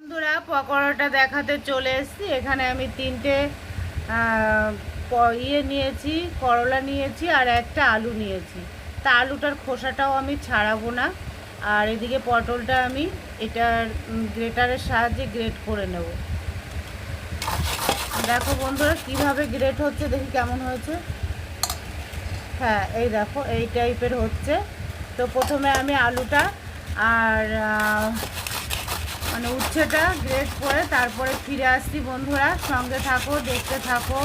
বন্ধুরা, পকোড়াটা দেখাতে চলে এসেছি। এখানে আমি তিনটে ইয়ে নিয়েছি, করলা নিয়েছি আর একটা আলু নিয়েছি। তা আলুটার খোসাটাও আমি ছাড়াবো না। আর এদিকে পটলটা আমি এটার গ্রেটারের সাহায্যে গ্রেট করে নেব। দেখো বন্ধুরা, কীভাবে গ্রেট হচ্ছে, দেখি কেমন হয়েছে। হ্যাঁ এই দেখো, এই টাইপের হচ্ছে। তো প্রথমে আমি আলুটা আর মানে উচ্ছেটা গ্রেট করে তারপরে ফিরে আসছি বন্ধুরা। সঙ্গে থাকো, দেখতে থাকো।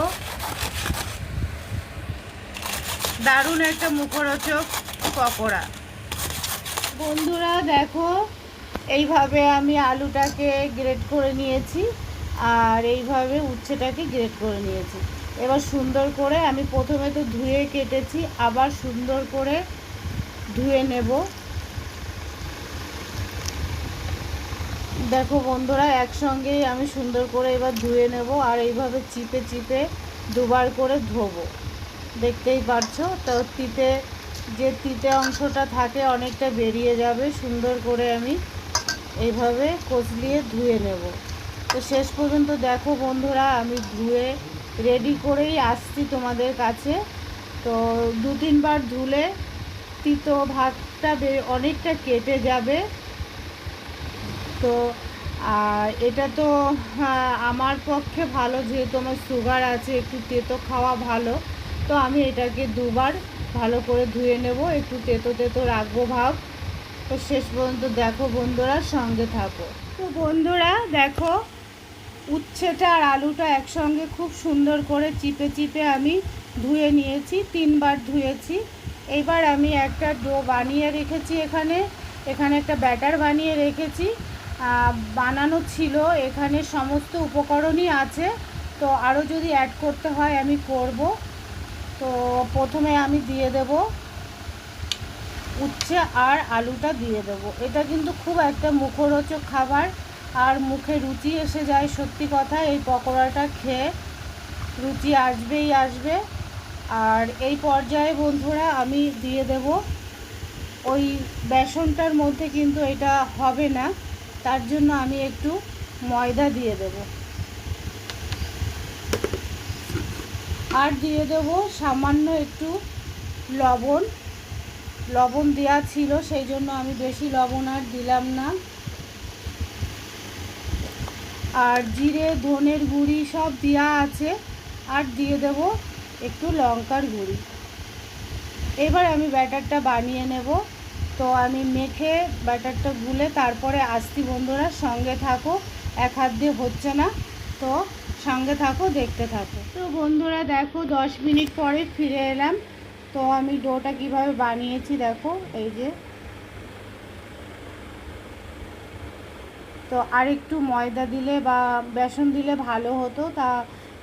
দারুণ একটা মুখরোচক পকোড়া। বন্ধুরা, দেখো, এইভাবে আমি আলুটাকে গ্রেট করে নিয়েছি। আর এইভাবে উচ্ছেটাকে গ্রেট করে নিয়েছি। এবার সুন্দর করে আমি প্রথমে তো ধুয়ে কেটেছি, আবার সুন্দর করে ধুয়ে নেব। দেখো বন্ধুরা, একসঙ্গেই আমি সুন্দর করে এবার ধুয়ে নেব আর এইভাবে চিপে চিপে দুবার করে ধোবো। দেখতেই পারছ? তো তিতে, যে তিতে অংশটা থাকে অনেকটা বেরিয়ে যাবে। সুন্দর করে আমি এইভাবে কচলিয়ে ধুয়ে নেব। তো শেষ পর্যন্ত দেখো বন্ধুরা আমি ধুয়ে রেডি করেই আসছি তোমাদের কাছে। তো দু তিনবার ধুলে তিতো ভাতটা অনেকটা কেটে যাবে। তো আর এটা তো হ্যাঁ, আমার পক্ষে ভালো যেহেতু আমার সুগার আছে একটু তেতো খাওয়া ভালো। তো আমি এটাকে দুবার ভালো করে ধুয়ে নেব একটু তেতো তেতো রাখব ভাব। তো শেষ পর্যন্ত দেখো বন্ধুরা সঙ্গে থাকো। তো বন্ধুরা দেখো উচ্ছেটা আর আলুটা একসঙ্গে খুব সুন্দর করে চিপে চিপে আমি ধুয়ে নিয়েছি, তিনবার ধুয়েছি। এবার আমি একটা ডো বানিয়ে রেখেছি এখানে এখানে একটা ব্যাটার বানিয়ে রেখেছি। বানানো ছিল, এখানে সমস্ত উপকরণই আছে, তো আরও যদি অ্যাড করতে হয় আমি করব। তো প্রথমে আমি দিয়ে দেব উচ্ছে আর আলুটা দিয়ে দেবো। এটা কিন্তু খুব একটা মুখরোচক খাবার আর মুখে রুচি এসে যায় সত্যি কথা, এই পকোড়াটা খেয়ে রুচি আসবেই আসবে। আর এই পর্যায়ে বন্ধুরা আমি দিয়ে দেব। ওই বেসনটার মধ্যে কিন্তু এটা হবে না, তার জন্য আমি একটু ময়দা দিয়ে দেব। আর দিয়ে দেব সামান্য একটু লবণ। লবণ দেওয়া ছিল, সেই জন্য আমি বেশি লবণ আর দিলাম না। আর জিরে, ধনের গুঁড়ি সব দেওয়া আছে। আর দিয়ে দেব একটু লঙ্কার গুঁড়ি। এবার আমি ব্যাটারটা বানিয়ে নেব। তো আমি মেখে ব্যাটারটা গুলে তারপরে আসছি বন্ধুরা সঙ্গে থাকো। এক হাত দিয়ে হচ্ছে না। তো সঙ্গে থাকো, দেখতে থাকো। তো বন্ধুরা দেখো, দশ মিনিট পরে ফিরে এলাম। তো আমি ডোটা কীভাবে বানিয়েছি দেখো, এই যে। তো আর একটু ময়দা দিলে বা বেসন দিলে ভালো হতো, তা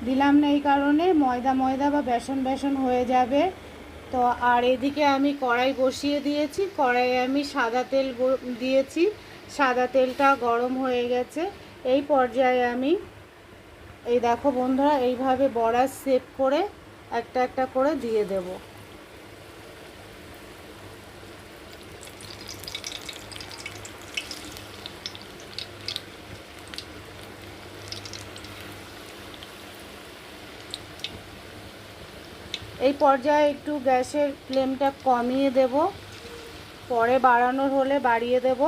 দিলাম না এই কারণে। ময়দা ময়দা বা বেসন বেসন হয়ে যাবে। তো আর এদিকে আমি কড়াই বসিয়ে দিয়েছি। কড়াইয়ে আমি সাদা তেল দিয়েছি। সাদা তেলটা গরম হয়ে গেছে। এই পর্যায়ে আমি, এই দেখো বন্ধুরা, এইভাবে বড়া সেভ করে একটা একটা করে দিয়ে দেবো। এই পর্যায়ে একটু গ্যাসের ফ্লেমটা কমিয়ে দেব। পরে বাড়ানোর হলে বাড়িয়ে দেব।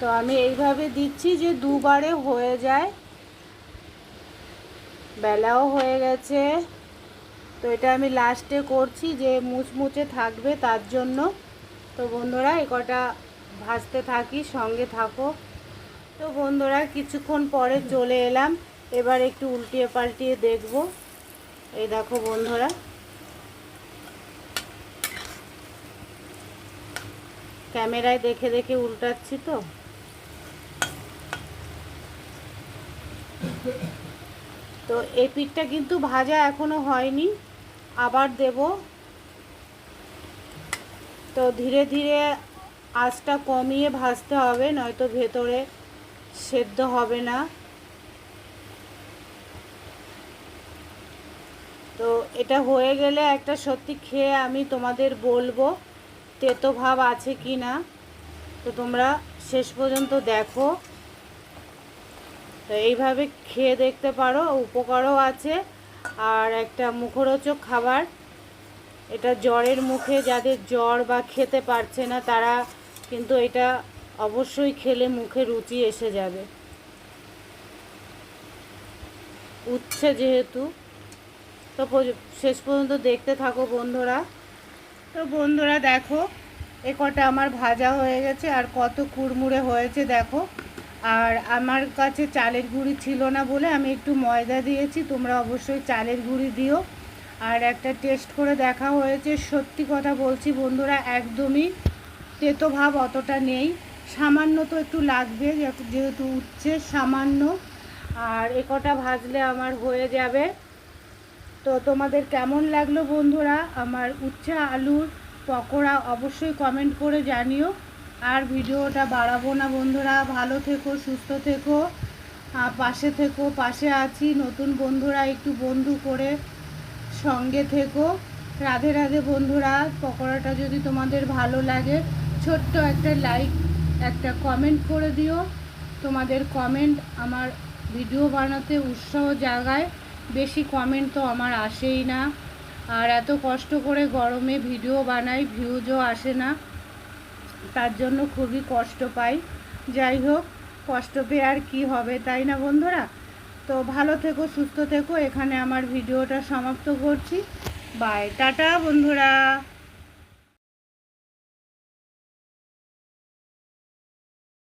তো আমি এইভাবে দিচ্ছি যে দুবারে হয়ে যায়। বেলাও হয়ে গেছে। তো এটা আমি লাস্টে করছি যে মুচমুচে থাকবে তার জন্য। তো বন্ধুরা, এ কটা ভাজতে থাকি, সঙ্গে থাকো। তো বন্ধুরা, কিছুক্ষণ পরে চলে এলাম। এবার একটু উল্টিয়ে পাল্টিয়ে দেখব। এই দেখো বন্ধুরা। ক্যামেরায় দেখে দেখে উল্টাচ্ছি তো। তো এই পিঠটা কিন্তু ভাজা এখনও হয়নি, আবার দেব। তো ধীরে ধীরে আঁচটা কমিয়ে ভাজতে হবে, নয়তো ভেতরে সেদ্ধ হবে না। তো এটা হয়ে গেলে একটা সত্যি খেয়ে আমি তোমাদের বলব, তেতো ভাব আছে কি না তো তোমরা শেষ পর্যন্ত দেখো। তো এইভাবে খেয়ে দেখতে পারো, উপকারও আছে। আর একটা মুখরোচক খাবার, এটা জ্বরের মুখে যাদের জ্বর বা খেতে পারছে না, তারা কিন্তু এটা অবশ্যই খেলে মুখে রুচি এসে যাবে। উচ্ছে যেহেতু, তো শেষ পর্যন্ত দেখতে থাকো বন্ধুরা। তো বন্ধুরা দেখো, এ কটা আমার ভাজা হয়ে গেছে আর কত কুড়মুড়ে হয়েছে দেখো। আর আমার কাছে চালের গুঁড়ি ছিল না বলে আমি একটু ময়দা দিয়েছি, তোমরা অবশ্যই চালের গুঁড়ি দিও। আর একটা টেস্ট করে দেখা হয়েছে, সত্যি কথা বলছি বন্ধুরা, একদমই তেতো ভাব অতটা নেই। সামান্য তো একটু লাগবে, যেহেতু উচ্ছে সামান্য। আর এ কটা ভাজলে আমার হয়ে যাবে। তো তোমাদের কেমন লাগল বন্ধুরা? আমার উচ্ছে আলুর পকোড়া অবশ্যই কমেন্ট করে জানিও। আর ভিডিওটা বাড়াবো না বন্ধুরা। ভালো থেকো, সুস্থ থেকো পাশে থেকো, পাশে আছি নতুন বন্ধুরা, একটু বন্ধু করে সঙ্গে থেকো। রাধে রাধে বন্ধুরা, পকোড়াটা যদি তোমাদের ভালো লাগে, ছোট্ট একটা লাইক, একটা কমেন্ট করে দিও। তোমাদের কমেন্ট আমার ভিডিও বানাতে উৎসাহ জাগায়, বেশি কমেন্ট তো আমার আসেই না। আর এত কষ্ট করে গরমে ভিডিও বানাই, ভিউজও আসে না। তার জন্য খুবই কষ্ট পাই। যাই হোক, কষ্ট পেয়ে আর কি হবে, তাই না বন্ধুরা? তো ভালো থেকো, সুস্থ থেকো। এখানে আমার ভিডিওটা সমাপ্ত করছি। বাই টাটা বন্ধুরা।